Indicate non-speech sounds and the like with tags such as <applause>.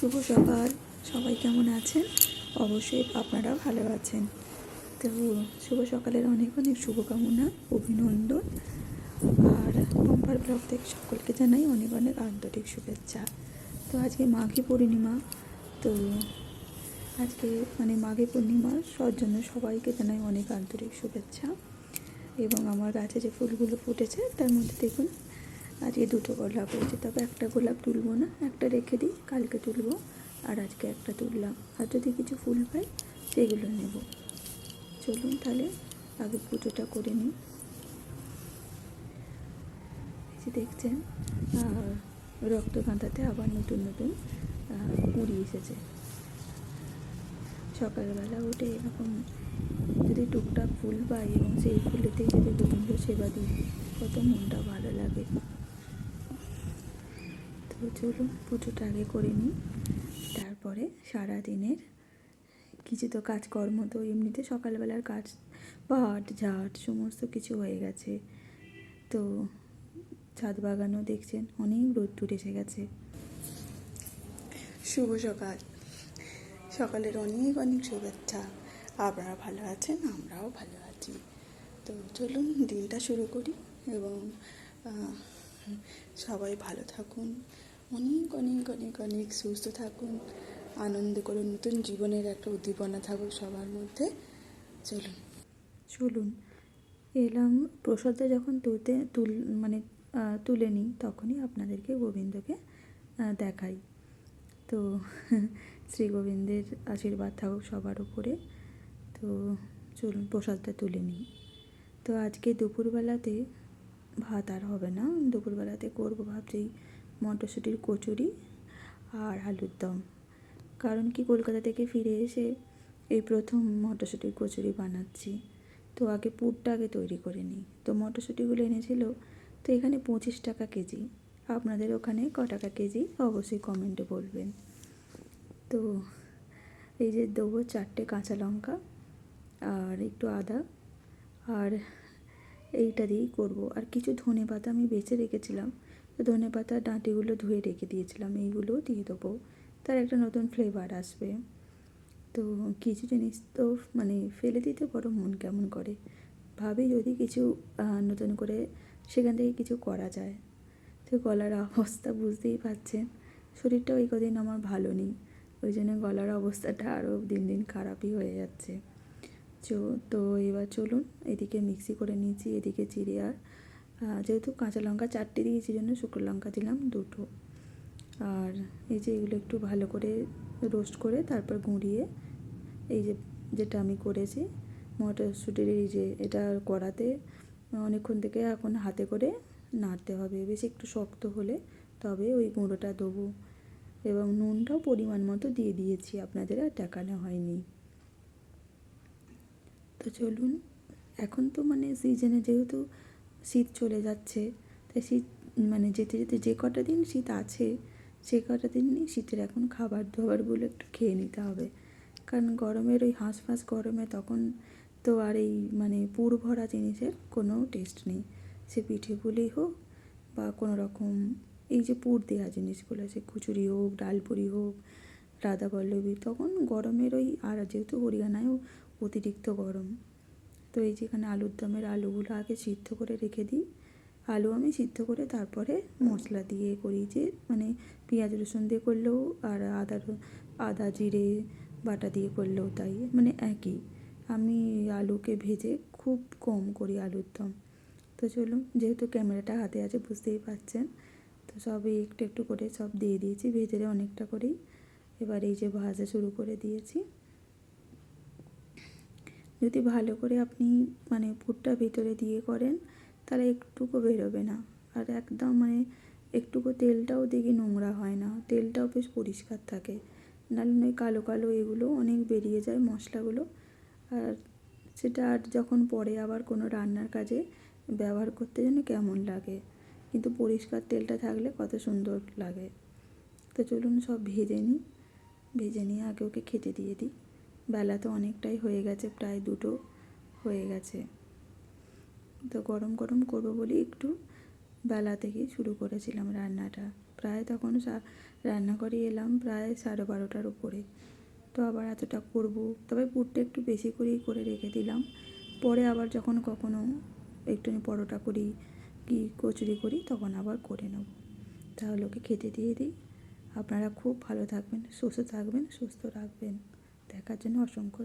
শুভ সকাল। সবাই কেমন আছেন? অবশ্যই আপনারাও ভালো আছেন। তো শুভ সকালের অনেক অনেক শুভকামনা, অভিনন্দন। আর পম্পার ব্লগ থেকে সকলকে জানাই অনেক অনেক আন্তরিক শুভেচ্ছা। তো আজকে মাঘী পূর্ণিমা। তো আজকে মানে মাঘী পূর্ণিমার সর জন্য সবাইকে জানাই অনেক আন্তরিক শুভেচ্ছা। এবং আমার গাছে যে ফুলগুলো ফুটেছে, তার মধ্যে দেখুন আজকে দুটো গোলাপ হয়েছে। তবে একটা গোলাপ তুলবো না, একটা রেখে দিই, কালকে তুলবো। আর আজকে একটা তুললাম। আর যদি কিছু ফুল পাই, সেগুলো নেব। চলুন তাহলে আগে পুজোটা করে নিই। দেখছেন রক্ত রক্তগাঁথাতে আবার নতুন নতুন কুড়ি এসেছে। সকালবেলা উঠে এরকম যদি টুকটাক ফুল পাই এবং সেই ফুলেতেই যদি গোবিন্দ সেবা দিই, কত মনটা ভালো লাগে। তো চলুন পুজোটা আগে করে নিই তারপরে সারা দিনের কিছু তো কাজকর্ম, তো এমনিতে সকালবেলার কাজ, পাট, ঝাট, সমস্ত কিছু হয়ে গেছে। তো ছাদ বাগানও দেখছেন, অনেক রোদ্দুর এসে গেছে। শুভ সকাল। সকালের অনেক অনেক শুভেচ্ছা। আপনারা ভালো আছেন, আমরাও ভালো আছি। তো চলুন, দিনটা শুরু করি এবং সবাই ভালো থাকুন। অনেক অনেক অনেক অনেক সুস্থ থাকুন, আনন্দ করুন, নতুন জীবনের একটা উদ্দীপনা থাকুক সবার মধ্যে। চলুন। চলুন। এলাম প্রসাদটা যখন তুলতে, তুল মানে তুলে নিই, তখনই আপনাদেরকে গোবিন্দকে দেখাই। তো, <laughs> শ্রী গোবিন্দের আশীর্বাদ থাকুক সবার উপরে। তো, চলুন প্রসাদটা তুলে নিই। তো আজকে দুপুরবেলাতে ভাত আর হবে না। দুপুরবেলাতে করব ভাবছি মটরশুঁটির কচুরি আর আলুর দম। কারণ কি কলকাতা থেকে ফিরে এসে এই প্রথম মটরশুঁটির কচুরি বানাচ্ছি। তো আগে পুরটা আগে তৈরি করে নিই। তো মটরশুঁটিগুলো এনেছিল, তো এখানে পঁচিশ টাকা কেজি। আপনাদের ওখানে ক টাকা কেজি? অবশ্যই কমেন্টে বলবেন। তো এই যে দেবো চারটে কাঁচা লঙ্কা আর একটু আদা আর এইটা দিয়েই করব। আর কিছু ধনে পাতা আমি বেছে রেখেছিলাম। ধনে পাতা ডাঁটিগুলো ধুয়ে রেখে দিয়েছিলাম এইগুলোও দিয়ে দেবো। তার একটা নতুন ফ্লেভার আসবে। তো কিছু জিনিস তো মানে ফেলে দিতে বড় মন কেমন করে? ভাবি যদি কিছু নতুন করে সেখান থেকে কিছু করা যায়। তো গলার অবস্থা বুঝতেই পারছেন। শরীরটাও এই কদিন আমার ভালো নেই। ওই জন্য গলার অবস্থাটা আরও দিন দিন খারাপই হয়ে যাচ্ছে। তো এবার চলুন, এদিকে মিক্সি করে নিয়েছি, এদিকে চিড়ে আর যেহেতু কাঁচা লঙ্কা চারটে দিয়েছি জন্য শুকনো লঙ্কা দিলাম দুটো। আর এই যে এগুলো একটু ভালো করে রোস্ট করে তারপর গুঁড়িয়ে এই যে যেটা আমি করেছি, মটরশুটির এই যে এটা কড়াতে অনেকক্ষণ থেকে এখন হাতে করে নাড়তে হবে। বেশি একটু শক্ত হলে তবে ওই গুঁড়োটা দেবো। এবং নুনটাও পরিমাণ মতো দিয়ে দিয়েছি, আপনাদের আর দেখানো হয়নি। তো চলুন, এখন তো মানে সিজনে যেহেতু শীত চলে যাচ্ছে। তাই শীত মানে যেতে যেতে যে কটা দিন শীত আছে, সে কটা দিনই শীতের এখন খাবার দাবারগুলো একটু খেয়ে নিতে হবে। কারণ গরমের ওই হাঁসফাঁস গরমে তখন তো আর এই মানে পুর ভরা জিনিসের কোনো টেস্ট নেই। সে পিঠে পুলি হোক বা কোনো রকম এই যে পুর দেওয়া জিনিসগুলো সে কুচুরি হোক ডালপুরি হোক, রাধা পল্লবী, তখন গরমের ওই আর যেহেতু হরিয়ানায়ও অতিরিক্ত গরম। তো এই যেখানে আলুর দমের আলুগুলো আগে সিদ্ধ করে রেখে দিই। আলু আমি সিদ্ধ করে তারপরে মশলা দিয়ে করি যে মানে পেঁয়াজ রসুন দিয়ে করলেও আর আদা আদা জিরে বাটা দিয়ে করলেও তাই মানে একই। আমি আলুকে ভেজে খুব কম করি আলুর দম। তো চলুন, যেহেতু ক্যামেরাটা হাতে আছে, বুঝতেই পারছেন। তো সবই একটু একটু করে সব দিয়ে দিয়েছি, ভেজে অনেকটা করেই। এবার এই যে ভাজা শুরু করে দিয়েছি। যদি ভালো করে আপনি মানে পুরটা ভিতরে দিয়ে করেন, তাহলে একটুকু বেরোবে না। আর একদম মানে একটুকু তেলটাও দেখি নোংরা হয় না, তেলটাও বেশ পরিষ্কার থাকে। নাহলে নয় কালো কালো এগুলো অনেক বেরিয়ে যায় মশলাগুলো। আর সেটা আর যখন পরে আবার কোনো রান্নার কাজে ব্যবহার করতে যেন কেমন লাগে। কিন্তু পরিষ্কার তেলটা থাকলে কত সুন্দর লাগে। তো চলুন সব ভেজে নিই। ভেজে নিয়ে আগে ওকে খেতে দিয়ে দিই। বেলা তো অনেকটাই হয়ে গেছে, প্রায় দুটো হয়ে গেছে। তো গরম গরম করব বলে একটু বেলা থেকেই শুরু করেছিলাম রান্নাটা। প্রায় তখন সা- রান্নাঘরে এলাম প্রায় সাড়ে বারোটার উপরে। তো আবার এতটা করব, তবে পুরটা একটু বেশি করেই করে রেখে দিলাম। পরে আবার যখন কখনো একটুখানি পরোটা করি কি কচুরি করি তখন আবার করে নেব। তাহলে ওকে খেতে দিয়ে দিই। আপনারা খুব ভালো থাকবেন, সুস্থ থাকবেন, সুস্থ রাখবেন। দেখার জন্য অসংখ্য